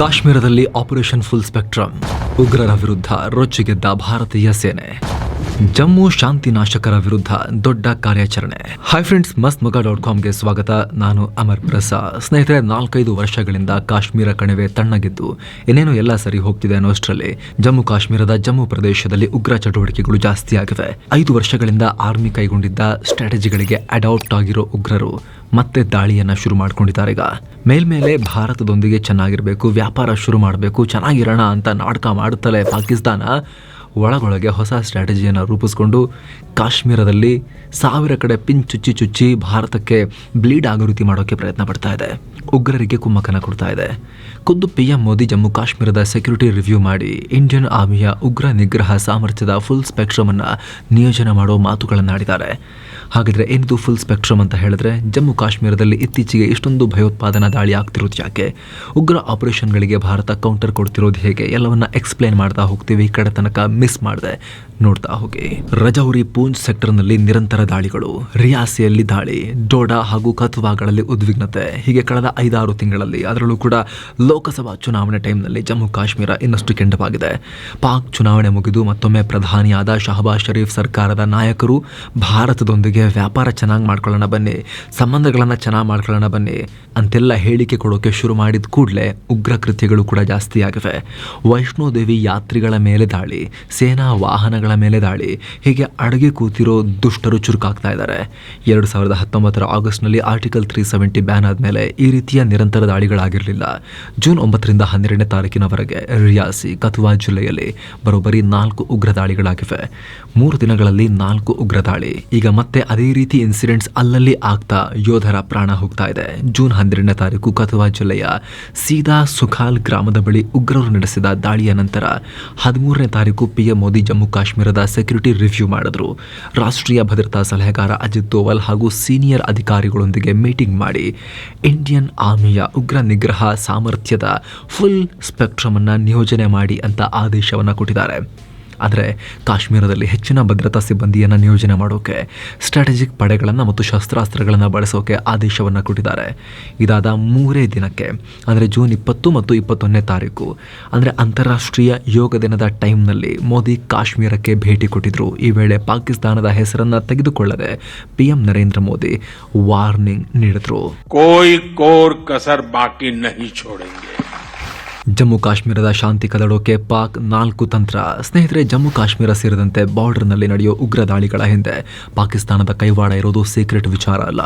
ಕಾಶ್ಮೀರದಲ್ಲಿ operation full spectrum ಉಗ್ರರ ವಿರುದ್ಧ ರೊಚ್ಚಿಗೆದ್ದ ಭಾರತೀಯ ಸೇನೆ. ಜಮ್ಮು ಶಾಂತಿ ನಾಶಕರ ವಿರುದ್ಧ ದೊಡ್ಡ ಕಾರ್ಯಾಚರಣೆ. ಹೈ ಫ್ರೆಂಡ್ಸ್ ಮಸ್ತ್ ಮಗ ಡಾಟ್ ಕಾಮ್ಗೆ ಸ್ವಾಗತ. ನಾನು ಅಮರ್ ಪ್ರಸಾದ್. ಸ್ನೇಹಿತರೆ, ನಾಲ್ಕೈದು ವರ್ಷಗಳಿಂದ ಕಾಶ್ಮೀರ ಕಣಿವೆ ತಣ್ಣಗಿದ್ದು ಏನೇನೋ ಎಲ್ಲ ಸರಿ ಹೋಗ್ತಿದೆ ಅನ್ನೋಷ್ಟರಲ್ಲಿ ಜಮ್ಮು ಕಾಶ್ಮೀರದ ಜಮ್ಮು ಪ್ರದೇಶದಲ್ಲಿ ಉಗ್ರ ಚಟುವಟಿಕೆಗಳು ಜಾಸ್ತಿ ಆಗಿವೆ. ಐದು ವರ್ಷಗಳಿಂದ ಆರ್ಮಿ ಕೈಗೊಂಡಿದ್ದ ಸ್ಟ್ರಾಟಜಿಗಳಿಗೆ ಅಡಾಪ್ಟ್ ಆಗಿರೋ ಉಗ್ರರು ಮತ್ತೆ ದಾಳಿಯನ್ನ ಶುರು ಮಾಡ್ಕೊಂಡಿದ್ದಾರೆ ಈಗ. ಮೇಲ್ಮೇಲೆ ಭಾರತದೊಂದಿಗೆ ಚೆನ್ನಾಗಿರಬೇಕು, ವ್ಯಾಪಾರ ಶುರು ಮಾಡಬೇಕು, ಚೆನ್ನಾಗಿರೋಣ ಅಂತ ನಾಟಕ ಮಾಡುತ್ತಲೇ ಪಾಕಿಸ್ತಾನ ಒಳಗೊಳಗೆ ಹೊಸ ಸ್ಟ್ರಾಟಜಿಯನ್ನು ರೂಪಿಸ್ಕೊಂಡು ಕಾಶ್ಮೀರದಲ್ಲಿ ಸಾವಿರ ಕಡೆ ಪಿನ್ ಚುಚ್ಚಿ ಚುಚ್ಚಿ ಭಾರತಕ್ಕೆ ಬ್ಲೀಡ್ ಆಗೋ ರೀತಿ ಮಾಡೋಕ್ಕೆ ಪ್ರಯತ್ನ ಪಡ್ತಾ ಇದೆ. ಉಗ್ರರಿಗೆ ಕುಮ್ಮಕನ ಕೊಡ್ತಾ ಇದೆ. ಖುದ್ದು ಪಿಎಂ ಮೋದಿ ಜಮ್ಮು ಕಾಶ್ಮೀರದ ಸೆಕ್ಯೂರಿಟಿ ರಿವ್ಯೂ ಮಾಡಿ ಇಂಡಿಯನ್ ಆರ್ಮಿಯ ಉಗ್ರ ನಿಗ್ರಹ ಸಾಮರ್ಥ್ಯದ ಫುಲ್ ಸ್ಪೆಕ್ಟ್ರಮ್ ಅನ್ನು ನಿಯೋಜನೆ ಮಾಡೋ ಮಾತುಗಳನ್ನಾಡಿದ್ದಾರೆ ಹಾಗಿದ್ರೆ ಏನಿದು ಫುಲ್ ಸ್ಪೆಕ್ಟ್ರಮ್ ಅಂತ ಹೇಳಿದ್ರೆ ಜಮ್ಮು ಕಾಶ್ಮೀರದಲ್ಲಿ ಇತ್ತೀಚೆಗೆ ಇಷ್ಟೊಂದು ಭಯೋತ್ಪಾದನಾ ದಾಳಿ ಆಗ್ತಿರೋದು ಯಾಕೆ? ಉಗ್ರ ಆಪರೇಷನ್ಗಳಿಗೆ ಭಾರತ ಕೌಂಟರ್ ಕೊಡ್ತಿರೋದು ಹೇಗೆ? ಎಲ್ಲವನ್ನ ಎಕ್ಸ್ಪ್ಲೇನ್ ಮಾಡ್ತಾ ಹೋಗ್ತೀವಿ, ಈ ಕಡೆ ತನಕ ಮಿಸ್ ಮಾಡಿದೆ. ನೋಡ್ತಾ ಹೋಗಿ. ರಜೌರಿ ಪೂಂಚ್ ಸೆಕ್ಟರ್ನಲ್ಲಿ ನಿರಂತರ ದಾಳಿಗಳು. ರಿಯಾಸಿಯಲ್ಲಿ ದಾಳಿ. ಡೋಡಾ ಹಾಗೂ ಕತ್ವಾಗಳಲ್ಲಿ ಉದ್ವಿಗ್ನತೆ. ಹೀಗೆ ಕಳೆದ ಐದಾರು ತಿಂಗಳಲ್ಲಿ ಅದರಲ್ಲೂ ಕೂಡ ಲೋಕಸಭಾ ಚುನಾವಣೆ ಟೈಮ್ನಲ್ಲಿ ಜಮ್ಮು ಕಾಶ್ಮೀರ ಇನ್ನಷ್ಟು ಕೆಂಡವಾಗಿದೆ. ಪಾಕ್ ಚುನಾವಣೆ ಮುಗಿದು ಮತ್ತೊಮ್ಮೆ ಪ್ರಧಾನಿಯಾದ ಶಹಬಾಜ್ ಷರೀಫ್ ಸರ್ಕಾರದ ನಾಯಕರು ಭಾರತದೊಂದಿಗೆ ವ್ಯಾಪಾರ ಚೆನ್ನಾಗಿ ಮಾಡ್ಕೊಳ್ಳೋಣ ಬನ್ನಿ, ಸಂಬಂಧಗಳನ್ನು ಚೆನ್ನಾಗಿ ಮಾಡ್ಕೊಳ್ಳೋಣ ಬನ್ನಿ ಅಂತೆಲ್ಲ ಹೇಳಿಕೆ ಕೊಡೋಕೆ ಶುರು ಮಾಡಿದ ಕೂಡಲೇ ಉಗ್ರ ಕೃತ್ಯಗಳು ಕೂಡ ಜಾಸ್ತಿ ಆಗಿವೆ ವೈಷ್ಣೋದೇವಿ ಯಾತ್ರಿಗಳ ಮೇಲೆ ದಾಳಿ, ಸೇನಾ ವಾಹನಗಳ ಮೇಲೆ ದಾಳಿ, ಹೀಗೆ ಅಡುಗೆ ಕೂತಿರೋ ದುಷ್ಟರು ಚುರುಕಾಗ್ತಾ ಇದ್ದಾರೆ. ಎರಡು ಸಾವಿರದ ಹತ್ತೊಂಬತ್ತರ ಆಗಸ್ಟ್ನಲ್ಲಿ ಆರ್ಟಿಕಲ್ ತ್ರೀ ಸೆವೆಂಟಿ ಬ್ಯಾನ್ ಆದಮೇಲೆ ಈ ರೀತಿಯ ನಿರಂತರ ದಾಳಿಗಳಾಗಿರಲಿಲ್ಲ. ಜೂನ್ ಒಂಬತ್ತರಿಂದ ಹನ್ನೆರಡನೇ ತಾರೀಕಿನವರೆಗೆ ರಿಯಾಸಿ ಕಥುವಾ ಜಿಲ್ಲೆಯಲ್ಲಿ ಬರೋಬ್ಬರಿ ನಾಲ್ಕು ಉಗ್ರ ದಾಳಿಗಳಾಗಿವೆ ಮೂರು ದಿನಗಳಲ್ಲಿ ನಾಲ್ಕು ಉಗ್ರ ದಾಳಿ ಈಗ ಮತ್ತೆ ಅದೇ ರೀತಿ ಇನ್ಸಿಡೆಂಟ್ಸ್ ಅಲ್ಲಲ್ಲಿ ಆಗ್ತಾ ಯೋಧರ ಪ್ರಾಣ ಹೋಗ್ತಾ ಇದೆ. ಜೂನ್ ಹನ್ನೆರಡನೇ ತಾರೀಕು ಕಥುವಾ ಜಿಲ್ಲೆಯ ಸೀದಾ ಸುಖಾಲ್ ಗ್ರಾಮದ ಬಳಿ ಉಗ್ರರು ನಡೆಸಿದ ದಾಳಿಯ ನಂತರ ಹದಿಮೂರನೇ ತಾರೀಕು ಪಿಎಂ ಮೋದಿ ಜಮ್ಮು ಕಾಶ್ಮೀರದ ಸೆಕ್ಯೂರಿಟಿ ರಿವ್ಯೂ ಮಾಡಿದ್ರು. ರಾಷ್ಟ್ರೀಯ ಭದ್ರತಾ ಸಲಹೆಗಾರ ಅಜಿತ್ ದೋವಲ್ ಹಾಗೂ ಸೀನಿಯರ್ ಅಧಿಕಾರಿಗಳೊಂದಿಗೆ ಮೀಟಿಂಗ್ ಮಾಡಿ ಇಂಡಿಯನ್ ಆರ್ಮಿಯ ಉಗ್ರ ನಿಗ್ರಹ ಸಾಮರ್ಥ್ಯದ ಫುಲ್ ಸ್ಪೆಕ್ಟ್ರಮ್ ಅನ್ನ ನಿಯೋಜನೆ ಮಾಡಿ ಅಂತ ಆದೇಶವನ್ನು ಕೊಟ್ಟಿದ್ದಾರೆ. ಆದರೆ ಕಾಶ್ಮೀರದಲ್ಲಿ ಹೆಚ್ಚಿನ ಭದ್ರತಾ ಸಿಬ್ಬಂದಿಯನ್ನು ನಿಯೋಜನೆ ಮಾಡೋಕೆ ಸ್ಟ್ರಾಟಜಿಕ್ ಪಡೆಗಳನ್ನು ಮತ್ತು ಶಸ್ತ್ರಾಸ್ತ್ರಗಳನ್ನು ಬಳಸೋಕೆ ಆದೇಶವನ್ನು ಕೊಟ್ಟಿದ್ದಾರೆ. ಇದಾದ ಮೂರೇ ದಿನಕ್ಕೆ, ಅಂದರೆ ಜೂನ್ ಇಪ್ಪತ್ತು ಮತ್ತು ಇಪ್ಪತ್ತೊಂದನೇ ತಾರೀಕು, ಅಂದರೆ ಅಂತಾರಾಷ್ಟ್ರೀಯ ಯೋಗ ದಿನದ ಟೈಮ್ನಲ್ಲಿ ಮೋದಿ ಕಾಶ್ಮೀರಕ್ಕೆ ಭೇಟಿ ಕೊಟ್ಟಿದ್ದರು ಈ ವೇಳೆ ಪಾಕಿಸ್ತಾನದ ಹೆಸರನ್ನು ತೆಗೆದುಕೊಳ್ಳದೆ P M Narendra Modi warning ನೀಡಿದರು. ಕೋಯ್ ಕೋರ್ ಕಸರ್ ಬಾಕಿ ನಹಿ ಜಮ್ಮು ಕಾಶ್ಮೀರದ ಶಾಂತಿ ಕದಡೋಕೆ ಪಾಕ್ ನಾಲ್ಕು ತಂತ್ರ. ಸ್ನೇಹಿತರೆ, ಜಮ್ಮು ಕಾಶ್ಮೀರ ಸೇರಿದಂತೆ ಬಾರ್ಡರ್ನಲ್ಲಿ ನಡೆಯೋ ಉಗ್ರ ದಾಳಿಗಳ ಹಿಂದೆ ಪಾಕಿಸ್ತಾನದ ಕೈವಾಡ ಇರೋದು ಸೀಕ್ರೆಟ್ ವಿಚಾರ ಅಲ್ಲ.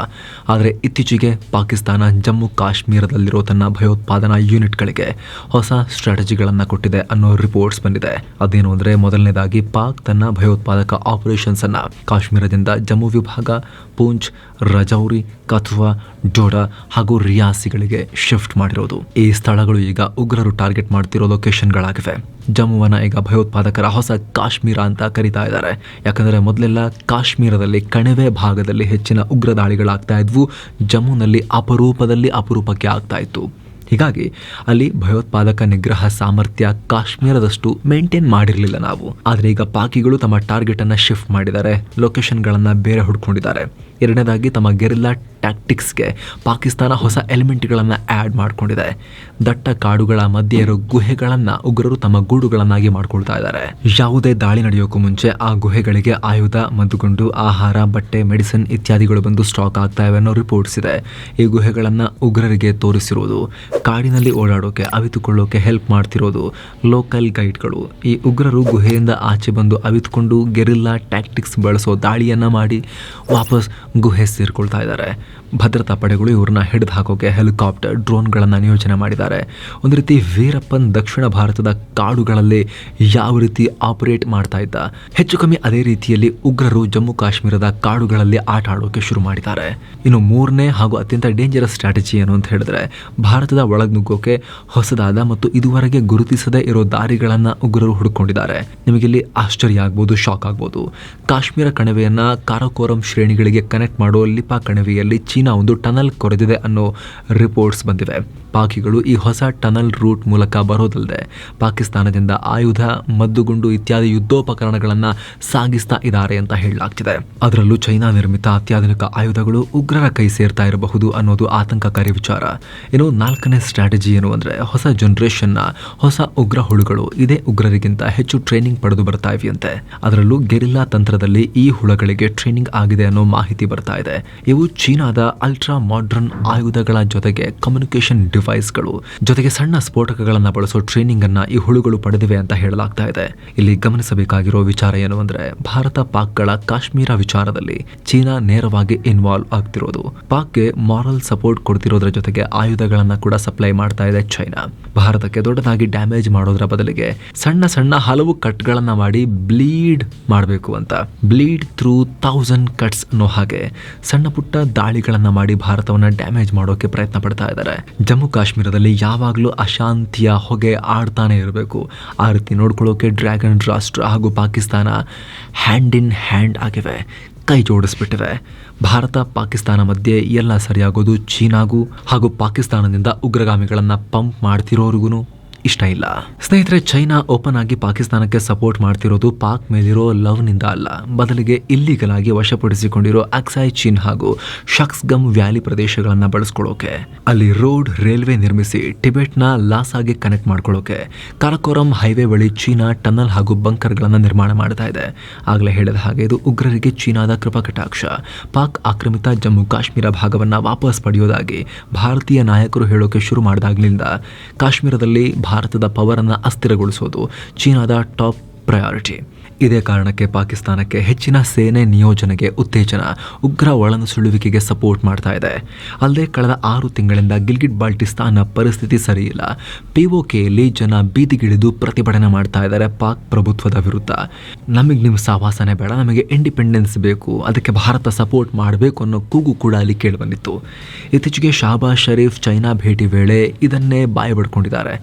ಆದರೆ ಇತ್ತೀಚೆಗೆ ಪಾಕಿಸ್ತಾನ ಜಮ್ಮು ಕಾಶ್ಮೀರದಲ್ಲಿರೋ ತನ್ನ ಭಯೋತ್ಪಾದನಾ ಯೂನಿಟ್ಗಳಿಗೆ ಹೊಸ ಸ್ಟ್ರಾಟಜಿಗಳನ್ನು ಕೊಟ್ಟಿದೆ ಅನ್ನೋ ರಿಪೋರ್ಟ್ಸ್ ಬಂದಿದೆ. ಅದೇನು ಅಂದರೆ ಮೊದಲನೇದಾಗಿ ಪಾಕ್ ತನ್ನ ಭಯೋತ್ಪಾದಕ ಆಪರೇಷನ್ಸ್ ಅನ್ನ ಕಾಶ್ಮೀರದಿಂದ ಜಮ್ಮು ವಿಭಾಗ, ಪೂಂಚ್, ರಜೌರಿ, ಕಥುವಾ ಡೋಡಾ ಹಾಗೂ ರಿಯಾಸಿಗಳಿಗೆ ಶಿಫ್ಟ್ ಮಾಡಿರೋದು. ಈ ಸ್ಥಳಗಳು ಈಗ ಉಗ್ರರು ಟಾರ್ಗೆಟ್ ಮಾಡ್ತಿರೋ ಲೊಕೇಶನ್ಗಳಾಗಿವೆ. ಜಮ್ಮುವನ್ನ ಈಗ ಭಯೋತ್ಪಾದಕರ ಹೊಸ ಕಾಶ್ಮೀರ ಅಂತ ಕರೀತಾ ಇದ್ದಾರೆ. ಯಾಕಂದರೆ ಮೊದಲೆಲ್ಲ ಕಾಶ್ಮೀರದಲ್ಲಿ ಕಣಿವೆ ಭಾಗದಲ್ಲಿ ಹೆಚ್ಚಿನ ಉಗ್ರ ದಾಳಿಗಳಾಗ್ತಾ ಇದ್ವು. ಜಮ್ಮುನಲ್ಲಿ ಅಪರೂಪದಲ್ಲಿ ಅಪರೂಪಕ್ಕೆ ಆಗ್ತಾ ಇತ್ತು. ಹೀಗಾಗಿ ಅಲ್ಲಿ ಭಯೋತ್ಪಾದಕ ನಿಗ್ರಹ ಸಾಮರ್ಥ್ಯ ಕಾಶ್ಮೀರದಷ್ಟು ಮೇಂಟೈನ್ ಮಾಡಿರಲಿಲ್ಲ ನಾವು. ಆದರೆ ಈಗ ಪಾಕಿಗಳು ತಮ್ಮ ಟಾರ್ಗೆಟ್ ಅನ್ನ ಶಿಫ್ಟ್ ಮಾಡಿದ್ದಾರೆ. ಲೊಕೇಶನ್ಗಳನ್ನ ಬೇರೆ ಹುಡ್ಕೊಂಡಿದ್ದಾರೆ. ಎರಡನೇದಾಗಿ ತಮ್ಮ ಗೆರಿಲ್ಲಾ ಟ್ಯಾಕ್ಟಿಕ್ಸ್ಗೆ ಪಾಕಿಸ್ತಾನ ಹೊಸ ಎಲಿಮೆಂಟ್ಗಳನ್ನು ಆ್ಯಡ್ ಮಾಡಿಕೊಂಡಿದೆ. ದಟ್ಟ ಕಾಡುಗಳ ಮಧ್ಯೆ ಇರೋ ಗುಹೆಗಳನ್ನ ಉಗ್ರರು ತಮ್ಮ ಗೂಡುಗಳನ್ನಾಗಿ ಮಾಡ್ಕೊಳ್ತಾ ಇದ್ದಾರೆ. ಯಾವುದೇ ದಾಳಿ ನಡೆಯೋಕ್ಕೂ ಮುಂಚೆ ಆ ಗುಹೆಗಳಿಗೆ ಆಯುಧ, ಮದ್ದುಗುಂಡು, ಆಹಾರ, ಬಟ್ಟೆ, ಮೆಡಿಸಿನ್ ಇತ್ಯಾದಿಗಳು ಬಂದು ಸ್ಟಾಕ್ ಆಗ್ತಾ ಇವೆ ಅನ್ನೋ ರಿಪೋರ್ಟ್ಸ್ ಇದೆ. ಈ ಗುಹೆಗಳನ್ನ ಉಗ್ರರಿಗೆ ತೋರಿಸಿರುವುದು ಕಾಡಿನಲ್ಲಿ ಓಡಾಡೋಕೆ, ಅವಿತುಕೊಳ್ಳೋಕೆ ಹೆಲ್ಪ್ ಮಾಡ್ತಿರೋದು ಲೋಕಲ್ ಗೈಡ್ಗಳು. ಈ ಉಗ್ರರು ಗುಹೆಯಿಂದ ಆಚೆ ಬಂದು ಅವಿತುಕೊಂಡು ಗೆರಿಲ್ಲಾ ಟ್ಯಾಕ್ಟಿಕ್ಸ್ ಬಳಸೋ ದಾಳಿಯನ್ನ ಮಾಡಿ ವಾಪಸ್ ಗುಹೆ ಸೇರ್ಕೊಳ್ತಾ ಇದ್ದಾರೆ. ಭದ್ರತಾ ಪಡೆಗಳು ಇವ್ರನ್ನ ಹಿಡಿದು ಹಾಕೋಕೆ ಹೆಲಿಕಾಪ್ಟರ್, ಡ್ರೋನ್ಗಳನ್ನು ನಿಯೋಜನೆ ಮಾಡಿದ್ದಾರೆ. ಒಂದು ರೀತಿ ವೀರಪ್ಪನ್ ದಕ್ಷಿಣ ಭಾರತದ ಕಾಡುಗಳಲ್ಲಿ ಯಾವ ರೀತಿ ಆಪರೇಟ್ ಮಾಡ್ತಾ ಇದ್ದ. ಹೆಚ್ಚು ಕಮ್ಮಿ ಅದೇ ರೀತಿಯಲ್ಲಿ ಉಗ್ರರು ಜಮ್ಮು ಕಾಶ್ಮೀರದ ಕಾಡುಗಳಲ್ಲಿ ಆಟ ಆಡೋಕೆ ಶುರು ಮಾಡಿದ್ದಾರೆ. ಇನ್ನು ಮೂರನೇ ಹಾಗೂ ಅತ್ಯಂತ ಡೇಂಜರಸ್ ಸ್ಟ್ರಾಟಜಿ ಏನು ಅಂತ ಹೇಳಿದ್ರೆ, ಭಾರತದ ಒಳಗ್ ನುಗ್ಗೋಕೆ ಹೊಸದಾದ ಮತ್ತು ಇದುವರೆಗೆ ಗುರುತಿಸದೇ ಇರೋ ದಾರಿಗಳನ್ನ ಉಗ್ರರು ಹುಡುಕೊಂಡಿದ್ದಾರೆ. ನಿಮಗಿಲ್ಲಿ ಆಶ್ಚರ್ಯ ಆಗ್ಬೋದು, ಶಾಕ್ ಆಗ್ಬೋದು. ಕಾಶ್ಮೀರ ಕಣಿವೆಯನ್ನ ಕಾರಕೋರಂ ಶ್ರೇಣಿಗಳಿಗೆ ಕನೆಕ್ಟ್ ಮಾಡೋ ಲಿಪಾ ಕಣಿವೆಯಲ್ಲಿ ಚೀನಾ ಒಂದು ಟನಲ್ ಕೊರೆದಿದೆ ಅನ್ನೋ ರಿಪೋರ್ಟ್ಸ್ ಬಂದಿವೆ. ಪಾಕಿಗಳು ಹೊಸ ಟನಲ್ ರೂಟ್ ಮೂಲಕ ಬರೋದಲ್ಲದೆ ಪಾಕಿಸ್ತಾನದಿಂದ ಆಯುಧ, ಮದ್ದುಗುಂಡು ಇತ್ಯಾದಿ ಯುದ್ಧೋಪಕರಣಗಳನ್ನು ಸಾಗಿಸ್ತಾ ಇದ್ದಾರೆ ಅಂತ ಹೇಳಲಾಗ್ತಿದೆ. ಅದರಲ್ಲೂ ಚೈನಾ ನಿರ್ಮಿತ ಅತ್ಯಾಧುನಿಕ ಆಯುಧಗಳು ಉಗ್ರರ ಕೈ ಸೇರ್ತಾ ಇರಬಹುದು ಅನ್ನೋದು ಆತಂಕಕಾರಿ ವಿಚಾರ. ಇನ್ನು ನಾಲ್ಕನೇ ಸ್ಟ್ರಾಟಜಿ ಏನು ಅಂದರೆ ಹೊಸ ಜನರೇಷನ್ನ ಹೊಸ ಉಗ್ರ ಹುಳುಗಳು ಇದೇ ಉಗ್ರರಿಗಿಂತ ಹೆಚ್ಚು ಟ್ರೈನಿಂಗ್ ಪಡೆದು ಬರ್ತಾ ಇವೆಯಂತೆ. ಅದರಲ್ಲೂ ಗೆರಿಲ್ಲಾ ತಂತ್ರದಲ್ಲಿ ಈ ಹುಳಗಳಿಗೆ ಟ್ರೈನಿಂಗ್ ಆಗಿದೆ ಅನ್ನೋ ಮಾಹಿತಿ ಬರ್ತಾ ಇದೆ. ಇವು ಚೀನಾದ ಅಲ್ಟ್ರಾ ಮಾಡರ್ನ್ ಆಯುಧಗಳ ಜೊತೆಗೆ ಕಮ್ಯುನಿಕೇಷನ್ ಡಿವೈಸ್ಗಳು ಜೊತೆಗೆ ಸಣ್ಣ ಸ್ಫೋಟಕಗಳನ್ನು ಬಳಸೋ ಟ್ರೈನಿಂಗ್ ಅನ್ನ ಈ ಹುಳುಗಳು ಪಡೆದಿವೆ ಅಂತ ಹೇಳಲಾಗ್ತಾ ಇದೆ. ಇಲ್ಲಿ ಗಮನಿಸಬೇಕಾಗಿರೋ ವಿಚಾರ ಏನು ಅಂದ್ರೆ, ಭಾರತ ಪಾಕ್ಗಳ ಕಾಶ್ಮೀರ ವಿಚಾರದಲ್ಲಿ ಚೀನಾ ನೇರವಾಗಿ ಇನ್ವಾಲ್ವ್ ಆಗ್ತಿರೋದು. ಪಾಕ್ಗೆ ಮಾರಲ್ ಸಪೋರ್ಟ್ ಕೊಡ್ತಿರೋದ್ರ ಜೊತೆಗೆ ಆಯುಧಗಳನ್ನ ಕೂಡ ಸಪ್ಲೈ ಮಾಡ್ತಾ ಇದೆ ಚೈನಾ. ಭಾರತಕ್ಕೆ ದೊಡ್ಡದಾಗಿ ಡ್ಯಾಮೇಜ್ ಮಾಡೋದ್ರ ಬದಲಿಗೆ ಸಣ್ಣ ಸಣ್ಣ ಹಲವು ಕಟ್ಗಳನ್ನ ಮಾಡಿ ಬ್ಲೀಡ್ ಮಾಡಬೇಕು ಅಂತ. ಬ್ಲೀಡ್ ಥ್ರೂ ಥೌಸಂಡ್ ಕಟ್ಸ್ ಅನ್ನೋ ಹಾಗೆ ಸಣ್ಣ ಪುಟ್ಟ ದಾಳಿಗಳನ್ನ ಮಾಡಿ ಭಾರತವನ್ನ ಡ್ಯಾಮೇಜ್ ಮಾಡೋಕೆ ಪ್ರಯತ್ನ ಪಡ್ತಾ ಇದ್ದಾರೆ. ಜಮ್ಮು ಕಾಶ್ಮೀರದಲ್ಲಿ ಯಾವಾಗಲೂ ಅಶಾಂತಿಯ ಹೊಗೆ ಆಡ್ತಾನೆ ಇರಬೇಕು. ಆ ರೀತಿ ನೋಡ್ಕೊಳ್ಳೋಕೆ ಡ್ರ್ಯಾಗನ್ ರಾಷ್ಟ್ರ ಹಾಗೂ ಪಾಕಿಸ್ತಾನ ಹ್ಯಾಂಡ್ ಇನ್ ಹ್ಯಾಂಡ್ ಆಗಿವೆ. ಕೈ ಜೋಡಿಸ್ಬಿಟ್ಟಿವೆ. ಭಾರತ, ಪಾಕಿಸ್ತಾನ ಮಧ್ಯೆ ಎಲ್ಲ ಸರಿಯಾಗೋದು ಚೀನಾಗೂ ಹಾಗೂ ಪಾಕಿಸ್ತಾನದಿಂದ ಉಗ್ರಗಾಮಿಗಳನ್ನು ಪಂಪ್ ಮಾಡ್ತಿರೋರಿಗೂ ಇಷ್ಟ ಇಲ್ಲ. ಸ್ನೇಹಿತರೆ, ಚೈನಾ ಓಪನ್ ಆಗಿ ಪಾಕಿಸ್ತಾನಕ್ಕೆ ಸಪೋರ್ಟ್ ಮಾಡ್ತಿರೋದು ಪಾಕ್ ಮೇಲಿರೋ ಲವ್ನಿಂದ ಅಲ್ಲ. ಬದಲಿಗೆ ಇಲ್ಲಿಗಲ್ ಆಗಿ ವಶಪಡಿಸಿಕೊಂಡಿರೋ ಅಕ್ಸಾಯ್ ಚೀನ್ ಹಾಗೂ ಶಕ್ಸ್ ಗಮ್ ವ್ಯಾಲಿ ಪ್ರದೇಶಗಳನ್ನ ಬಳಸ್ಕೊಳ್ಳೋಕೆ. ಅಲ್ಲಿ ರೋಡ್, ರೈಲ್ವೆ ನಿರ್ಮಿಸಿ ಟಿಬೆಟ್ನ ಲಾಸಾಗೆ ಕನೆಕ್ಟ್ ಮಾಡ್ಕೊಳ್ಳೋಕೆ. ಕಾರಕೋರಂ ಹೈವೇ ಬಳಿ ಚೀನಾ ಟನಲ್ ಹಾಗೂ ಬಂಕರ್ಗಳನ್ನು ನಿರ್ಮಾಣ ಮಾಡ್ತಾ ಇದೆ. ಆಗಲೇ ಹೇಳಿದ ಹಾಗೆ ಇದು ಉಗ್ರರಿಗೆ ಚೀನಾದ ಕೃಪಕಟಾಕ್ಷ. ಪಾಕ್ ಆಕ್ರಮಿತ ಜಮ್ಮು ಕಾಶ್ಮೀರ ಭಾಗವನ್ನ ವಾಪಸ್ ಪಡೆಯೋದಾಗಿ ಭಾರತೀಯ ನಾಯಕರು ಹೇಳೋಕೆ ಶುರು ಮಾಡಿದಾಗ್ಲಿಂದ ಕಾಶ್ಮೀರದಲ್ಲಿ ಭಾರತದ ಪವರ್ ಅನ್ನ ಅಸ್ಥಿರಗೊಳಿಸೋದು ಚೀನಾದ ಟಾಪ್ ಪ್ರಯಾರಿಟಿ. ಇದೇ ಕಾರಣಕ್ಕೆ ಪಾಕಿಸ್ತಾನಕ್ಕೆ ಹೆಚ್ಚಿನ ಸೇನೆ ನಿಯೋಜನೆಗೆ ಉತ್ತೇಜನ, ಉಗ್ರ ಒಳನುಸುಳುವಿಕೆಗೆ ಸಪೋರ್ಟ್ ಮಾಡ್ತಾ ಇದೆ. ಅಲ್ಲದೆ ಕಳೆದ ಆರು ತಿಂಗಳಿಂದ ಗಿಲ್ಗಿಟ್ ಬಾಲ್ಟಿಸ್ತಾನ್ನ ಪರಿಸ್ಥಿತಿ ಸರಿಯಿಲ್ಲ. ಪಿಒಕೆಯಲ್ಲಿ ಜನ ಬೀದಿಗಿಳಿದು ಪ್ರತಿಭಟನೆ ಮಾಡ್ತಾ ಇದ್ದಾರೆ ಪಾಕ್ ಪ್ರಭುತ್ವದ ವಿರುದ್ಧ. ನಮಗೆ ನಿಮ್ಮ ಸಹವಾಸನೆ ಬೇಡ, ನಮಗೆ ಇಂಡಿಪೆಂಡೆನ್ಸ್ ಬೇಕು, ಅದಕ್ಕೆ ಭಾರತ ಸಪೋರ್ಟ್ ಮಾಡಬೇಕು ಅನ್ನೋ ಕೂಗು ಕೂಡ ಅಲ್ಲಿ ಕೇಳಿಬಂದಿತ್ತು ಇತ್ತೀಚೆಗೆ ಶಾಬಾಜ್ ಶರೀಫ್ ಚೈನಾ ಭೇಟಿ ವೇಳೆ ಇದನ್ನೇ ಬಾಯಿ ಬಡ್ಕೊಂಡಿದ್ದಾರೆ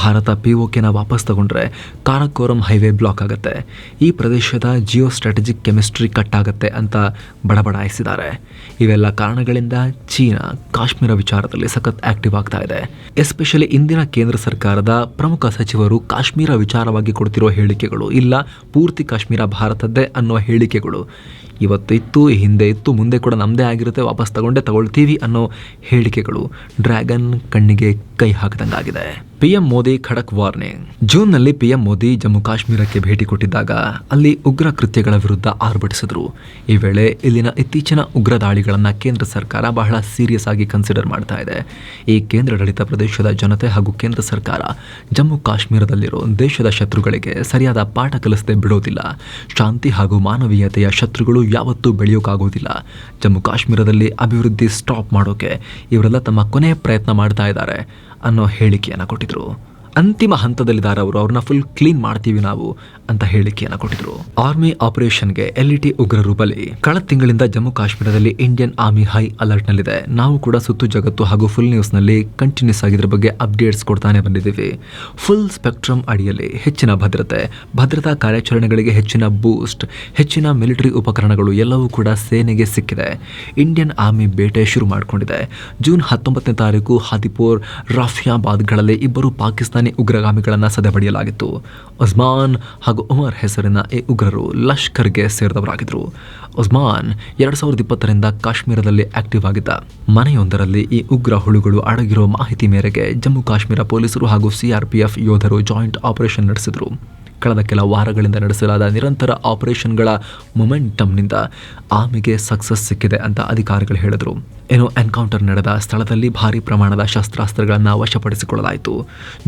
ಭಾರತ ಪಿ ಓಕೆನ ವಾಪಸ್ ತಗೊಂಡ್ರೆ ಕಾರಕೋರಂ ಹೈವೇ ಬ್ಲಾಕ್ ಆಗುತ್ತೆ. ಈ ಪ್ರದೇಶದ ಜಿಯೋ ಸ್ಟ್ರಾಟಜಿಕ್ ಕೆಮಿಸ್ಟ್ರಿ ಕಟ್ ಆಗುತ್ತೆ ಅಂತ ಬಡಬಡಾಯಿಸಿದ್ದಾರೆ. ಇವೆಲ್ಲ ಕಾರಣಗಳಿಂದ ಚೀನಾ ಕಾಶ್ಮೀರ ವಿಚಾರದಲ್ಲಿ ಸಖತ್ ಆಕ್ಟಿವ್ ಆಗ್ತಾ ಇದೆ. ಎಸ್ಪೆಷಲಿ ಇಂದಿನ ಕೇಂದ್ರ ಸರ್ಕಾರದ ಪ್ರಮುಖ ಸಚಿವರು ಕಾಶ್ಮೀರ ವಿಚಾರವಾಗಿ ಕೊಡ್ತಿರೋ ಹೇಳಿಕೆಗಳು ಇಲ್ಲ, ಪೂರ್ತಿ ಕಾಶ್ಮೀರ ಭಾರತದ್ದೇ ಅನ್ನುವ ಹೇಳಿಕೆಗಳು. ಇವತ್ತು ಇತ್ತು ಹಿಂದೆ ಇತ್ತು, ಮುಂದೆ ಕೂಡ ನಮ್ಮದೇ ಆಗಿರುತ್ತೆ, ವಾಪಸ್ ತಗೊಂಡೇ ತಗೊಳ್ತೀವಿ ಅನ್ನೋ ಹೇಳಿಕೆಗಳು ಡ್ರ್ಯಾಗನ್ ಕಣ್ಣಿಗೆ ಕೈ ಹಾಕಿದಂಗಾಗಿದೆ. ಪಿಎಂ ಮೋದಿ ಖಡಕ್ ವಾರ್ನಿಂಗ್. ಜೂನ್ನಲ್ಲಿ ಪಿಎಂ ಮೋದಿ ಜಮ್ಮು ಕಾಶ್ಮೀರಕ್ಕೆ ಭೇಟಿ ಕೊಟ್ಟಿದ್ದಾಗ ಅಲ್ಲಿ ಉಗ್ರ ಕೃತ್ಯಗಳ ವಿರುದ್ಧ ಆರ್ಭಟಿಸಿದ್ರು. ಈ ವೇಳೆ ಇಲ್ಲಿನ ಇತ್ತೀಚಿನ ಉಗ್ರ ದಾಳಿಗಳನ್ನು ಕೇಂದ್ರ ಸರ್ಕಾರ ಬಹಳ ಸೀರಿಯಸ್ ಆಗಿ ಕನ್ಸಿಡರ್ ಮಾಡ್ತಾ ಇದೆ. ಈ ಕೇಂದ್ರಾಡಳಿತ ಪ್ರದೇಶದ ಜನತೆ ಹಾಗೂ ಕೇಂದ್ರ ಸರ್ಕಾರ ಜಮ್ಮು ಕಾಶ್ಮೀರದಲ್ಲಿರೋ ದೇಶದ ಶತ್ರುಗಳಿಗೆ ಸರಿಯಾದ ಪಾಠ ಕಲಿಸದೆ ಬಿಡೋದಿಲ್ಲ. ಶಾಂತಿ ಹಾಗೂ ಮಾನವೀಯತೆಯ ಶತ್ರುಗಳು ಯಾವತ್ತೂ ಬೆಳೆಯೋಕ್ಕಾಗೋದಿಲ್ಲ ಜಮ್ಮು ಕಾಶ್ಮೀರದಲ್ಲಿ ಅಭಿವೃದ್ಧಿ ಸ್ಟಾಪ್ ಮಾಡೋಕೆ ಇವರೆಲ್ಲ ತಮ್ಮ ಕೊನೆಯ ಪ್ರಯತ್ನ ಮಾಡ್ತಾ ಇದ್ದಾರೆ. ಅನ್ನೋ ಹೇಳಿಕೆಯನ್ನು ಕೊಟ್ಟಿದ್ರು. ಅಂತಿಮ ಹಂತದಲ್ಲಿದ್ದಾರೆ ಅವರು. ಅವ್ರನ್ನ ಫುಲ್ ಕ್ಲೀನ್ ಮಾಡ್ತೀವಿ ನಾವು ಅಂತ ಹೇಳಿಕೆಯನ್ನು ಕೊಟ್ಟಿದ್ರು. ಆರ್ಮಿ ಆಪರೇಷನ್ಗೆ ಎಲ್ಇಟಿ ಉಗ್ರರು ಬಲಿ. ಕಳೆದ ತಿಂಗಳಿಂದ ಜಮ್ಮು ಕಾಶ್ಮೀರದಲ್ಲಿ ಇಂಡಿಯನ್ ಆರ್ಮಿ ಹೈ ಅಲರ್ಟ್ ನಲ್ಲಿದೆ. ನಾವು ಕೂಡ ಸುತ್ತು ಜಗತ್ತು ಹಾಗೂ ಫುಲ್ ನ್ಯೂಸ್ನಲ್ಲಿ ಕಂಟಿನ್ಯೂಸ್ ಆಗಿದ್ರ ಬಗ್ಗೆ ಅಪ್ಡೇಟ್ಸ್ ಕೊಡ್ತಾನೆ ಬಂದಿದ್ದೀವಿ. ಫುಲ್ ಸ್ಪೆಕ್ಟ್ರಮ್ ಅಡಿಯಲ್ಲಿ ಹೆಚ್ಚಿನ ಭದ್ರತೆ, ಭದ್ರತಾ ಕಾರ್ಯಾಚರಣೆಗಳಿಗೆ ಹೆಚ್ಚಿನ ಬೂಸ್ಟ್ ಹೆಚ್ಚಿನ ಮಿಲಿಟರಿ ಉಪಕರಣಗಳು ಎಲ್ಲವೂ ಕೂಡ ಸೇನೆಗೆ ಸಿಕ್ಕಿದೆ. ಇಂಡಿಯನ್ ಆರ್ಮಿ ಬೇಟೆ ಶುರು ಮಾಡಿಕೊಂಡಿದೆ. ಜೂನ್ ಹತ್ತೊಂಬತ್ತನೇ ತಾರೀಕು ಹಾದಿಪುರ್ ರಾಫಿಯಾಬಾದ್ಗಳಲ್ಲಿ ಇಬ್ಬರು ಪಾಕಿಸ್ತಾನಿ ಉಗ್ರಗಾಮಿಗಳನ್ನು ಸದೆಬಡಿಯಲಾಗಿತ್ತು ಉಸ್ಮಾನ್ ಹಾಗೂ ಉಮರ್ ಹೆಸರಿನ ಈ ಉಗ್ರರು ಲಷ್ಕರ್ಗೆ ಸೇರಿದವರಾಗಿದ್ದರು ಉಸ್ಮಾನ್ ಎರಡು ಸಾವಿರದ ಇಪ್ಪತ್ತರಿಂದ ಕಾಶ್ಮೀರದಲ್ಲಿ ಆಕ್ಟಿವ್ ಆಗಿದ್ದ. ಮನೆಯೊಂದರಲ್ಲಿ ಈ ಉಗ್ರ ಹುಳುಗಳು ಅಡಗಿರೋ ಮಾಹಿತಿ ಮೇರೆಗೆ ಜಮ್ಮು ಕಾಶ್ಮೀರ ಪೊಲೀಸರು ಹಾಗೂ ಸಿಆರ್ಪಿಎಫ್ ಯೋಧರು ಜಾಯಿಂಟ್ ಆಪರೇಷನ್ ನಡೆಸಿದರು. ಕಳೆದ ಕೆಲ ವಾರಗಳಿಂದ ನಡೆಸಲಾದ ನಿರಂತರ ಆಪರೇಷನ್ಗಳ ಮೊಮೆಂಟಮ್ನಿಂದ ಆಮೆಗೆ ಸಕ್ಸಸ್ ಸಿಕ್ಕಿದೆ ಅಂತ ಅಧಿಕಾರಿಗಳು ಹೇಳಿದರು. ಏನು ಎನ್ಕೌಂಟರ್ ನಡೆದ ಸ್ಥಳದಲ್ಲಿ ಭಾರಿ ಪ್ರಮಾಣದ ಶಸ್ತ್ರಾಸ್ತ್ರಗಳನ್ನು ವಶಪಡಿಸಿಕೊಳ್ಳಲಾಯಿತು.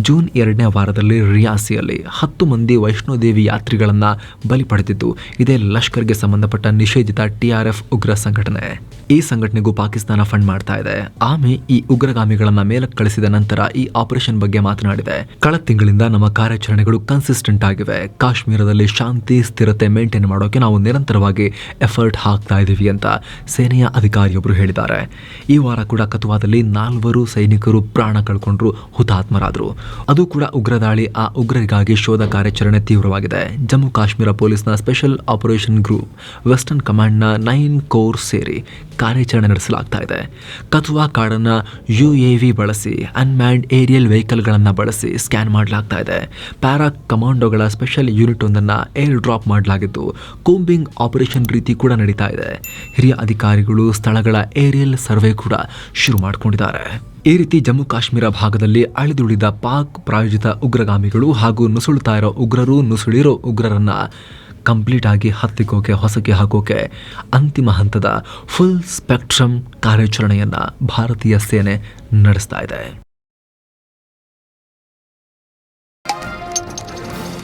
ಜೂನ್ ಎರಡನೇ ವಾರದಲ್ಲಿ ರಿಯಾಸಿಯಲ್ಲಿ ಹತ್ತು ಮಂದಿ ವೈಷ್ಣೋದೇವಿ ಯಾತ್ರಿಗಳನ್ನು ಬಲಿ ಪಡೆದಿದ್ದು, ಇದೇ ಲಷ್ಕರ್ಗೆ ಸಂಬಂಧಪಟ್ಟ ನಿಷೇಧಿತ ಟಿಆರ್ಎಫ್ ಉಗ್ರ ಸಂಘಟನೆ. ಈ ಸಂಘಟನೆಗೂ ಪಾಕಿಸ್ತಾನ ಫಂಡ್ ಮಾಡ್ತಾ ಇದೆ. ಆಮೆ ಈ ಉಗ್ರಗಾಮಿಗಳನ್ನ ಮೇಲಕ್ಕೆ ಕಳಿಸಿದ ನಂತರ ಈ ಆಪರೇಷನ್ ಬಗ್ಗೆ ಮಾತನಾಡಿದೆ. ಕಳೆದ ತಿಂಗಳಿಂದ ನಮ್ಮ ಕಾರ್ಯಾಚರಣೆಗಳು ಕನ್ಸಿಸ್ಟೆಂಟ್ ಆಗಿವೆ. ಕಾಶ್ಮೀರದಲ್ಲಿ ಶಾಂತಿ, ಸ್ಥಿರತೆ ಮೇಂಟೈನ್ ಮಾಡೋಕೆ ನಾವು ನಿರಂತರವಾಗಿ ಎಫರ್ಟ್ ಹಾಕ್ತಾ ಇದ್ದೀವಿ ಅಂತ ಸೇನೆಯ ಅಧಿಕಾರಿಯೊಬ್ಬರು ಹೇಳಿದ್ದಾರೆ. ಈ ವಾರ ಕೂಡ ಕತುವಾದಲ್ಲಿ ನಾಲ್ವರು ಸೈನಿಕರು ಪ್ರಾಣ ಕಳ್ಕೊಂಡ್ರು ಹುತಾತ್ಮರಾದರು. ಅದು ಕೂಡ ಉಗ್ರ ದಾಳಿ, ಆ ಉಗ್ರರಿಗಾಗಿ ಶೋಧ ಕಾರ್ಯಾಚರಣೆ ತೀವ್ರವಾಗಿದೆ. ಜಮ್ಮು ಕಾಶ್ಮೀರ ಪೊಲೀಸ್ನ ಸ್ಪೆಷಲ್ ಆಪರೇಷನ್ ಗ್ರೂಪ್ ವೆಸ್ಟರ್ನ್ ಕಮಾಂಡ್ನ ನೈನ್ ಕೋರ್ ಸೇರಿ ಕಾರ್ಯಾಚರಣೆ ನಡೆಸಲಾಗ್ತಾ ಇದೆ. ಕಥುವಾ ಕಾಡನ್ನು ಯು ಎ ವಿ ಬಳಸಿ ಅನ್ಮ್ಯಾಂಡ್ ಏರಿಯಲ್ ವೆಹಿಕಲ್ಗಳನ್ನು ಬಳಸಿ ಸ್ಕ್ಯಾನ್ ಮಾಡಲಾಗ್ತಾ ಇದೆ. ಪ್ಯಾರಾ ಕಮಾಂಡೋಗಳ ಸ್ಪೆಷಲ್ ಯೂನಿಟ್ ಒಂದನ್ನು ಏರ್ ಡ್ರಾಪ್ ಮಾಡಲಾಗಿದ್ದು ಕೂಂಬಿಂಗ್ ಆಪರೇಷನ್ ರೀತಿ ಕೂಡ ನಡೀತಾ ಇದೆ. ಹಿರಿಯ ಅಧಿಕಾರಿಗಳು ಸ್ಥಳಗಳ ಏರಿಯಲ್ ಸರ್ವೆ ಕೂಡ ಶುರು ಮಾಡಿಕೊಂಡಿದ್ದಾರೆ. ಈ ರೀತಿ ಜಮ್ಮು ಕಾಶ್ಮೀರ ಭಾಗದಲ್ಲಿ ಅಳಿದುಳಿದ ಪಾಕ್ ಪ್ರಾಯೋಜಿತ ಉಗ್ರಗಾಮಿಗಳು ಹಾಗೂ ನುಸುಳುತ್ತಾ ಇರೋ ಉಗ್ರರು ನುಸುಳಿರೋ ಉಗ್ರರನ್ನ ಕಂಪ್ಲೀಟ್ ಆಗಿ ಹತ್ತಿಕ್ಕೋಕೆ ಹೊಸಕಿ ಹಾಕೋಕೆ ಅಂತಿಮ ಹಂತದ ಫುಲ್ ಸ್ಪೆಕ್ಟ್ರಮ್ ಕಾರ್ಯಾಚರಣೆಯನ್ನು ಭಾರತೀಯ ಸೇನೆ ನಡೆಸ್ತಾ ಇದೆ.